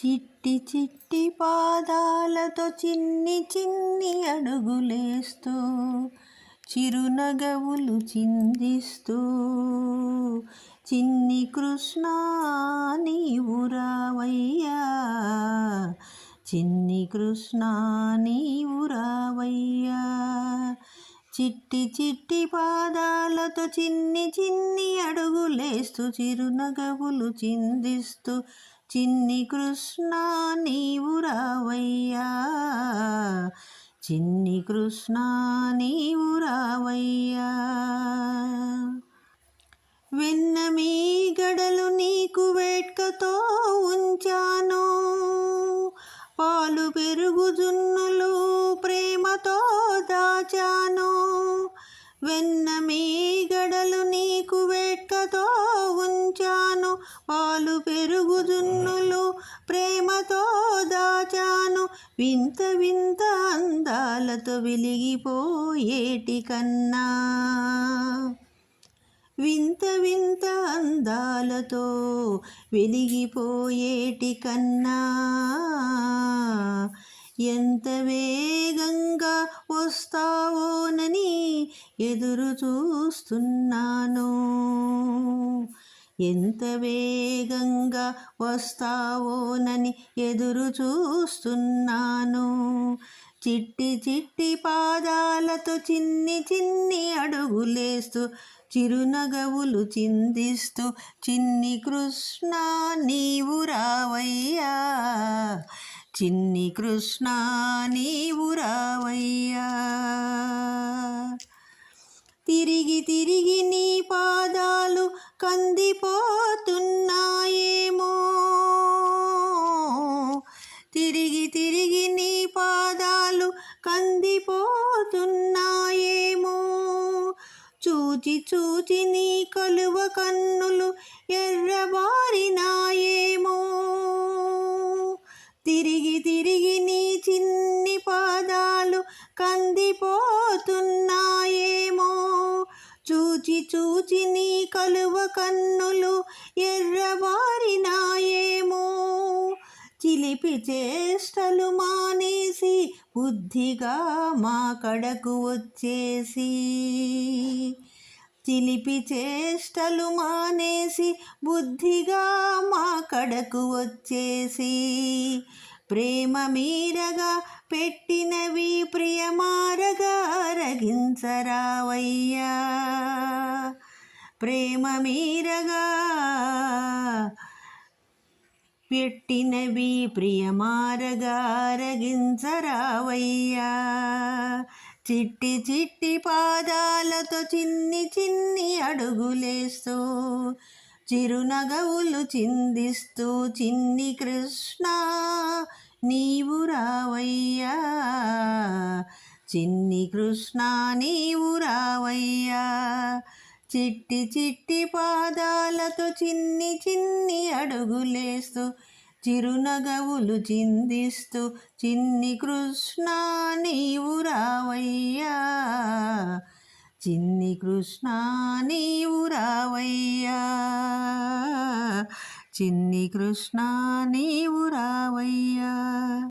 చిట్టి చిట్టి పాదాలతో చిన్ని చిన్ని అడుగులేస్తూ చిరునగవులు చిందిస్తూ చిన్ని కృష్ణ నీవు రావయ్యా చిన్ని కృష్ణ నీవు రావయ్యా చిట్టి చిట్టి పాదాలతో చిన్ని చిన్ని అడుగులేస్తూ చిరునగవులు చిందిస్తూ చిన్ని కృష్ణ నీవు రావయ్యా. చిన్ని కృష్ణ నీవు రావయ్యా. వెన్న మీ గడలు నీకు వేట్కతో ఉంచాను. పాలు పెరుగు జున్నులు ప్రేమతో దాచాను. వెన్న మీ గడలు నీకు వేట్కతో ఉంచాను. పాలు వింత వింత అందాలతో వెలిగిపోయేటి కన్నా. వింత వింత అందాలతో వెలిగిపోయేటి కన్నా. ఎంత వేగంగా వస్తావోనని ఎదురు చూస్తున్నాను. ఎంత వేగంగా వస్తావోనని ఎదురు చూస్తున్నాను. చిట్టి చిట్టి పాదాలతో చిన్ని చిన్ని అడుగులేస్తూ చిరునగవులు చిందిస్తూ చిన్ని కృష్ణ నీవు రావయ్యా! చిన్ని కృష్ణ నీవు రావయ్యా! తిరిగి తిరిగి నీ పా కందిపోతున్నాయేమో. తిరిగి తిరిగి నీ పాదాలు కందిపోతున్నాయేమో. చూచి చూచి నీ కలువ కన్నులు ఎర్రబారినాయేమో. చూచి చూచి నీ కలువ కన్నులు ఎర్రబారినాయేమో చిలిపి చేష్టలు మానేసి బుద్ధిగా మా కడకు వచ్చేసి. చిలిపి చేష్టలు మానేసి బుద్ధిగా మా కడకు వచ్చేసి. ప్రేమ మీరగా పెట్టినవి ప్రియమారగా అరగించరావయ్యా ప్రేమ మీరగా పెట్టినవి ప్రియమారగా అరగించరావయ్యా చిట్టి చిట్టి పాదాలతో చిన్ని చిన్ని అడుగులేస్తూ చిరునగవులు చిందిస్తూ చిన్ని కృష్ణ నీవు రావయ్యా. చిన్ని కృష్ణ నీవు రావయ్యా. చిట్టి చిట్టి పాదాలతో చిన్ని చిన్ని అడుగులేస్తూ చిరునగవులు చిందిస్తూ చిన్ని కృష్ణ నీవు రావయ్యా చిన్ని కృష్ణ నీవు రావయ్యా చిన్ని కృష్ణ నీవు రావయ్యా.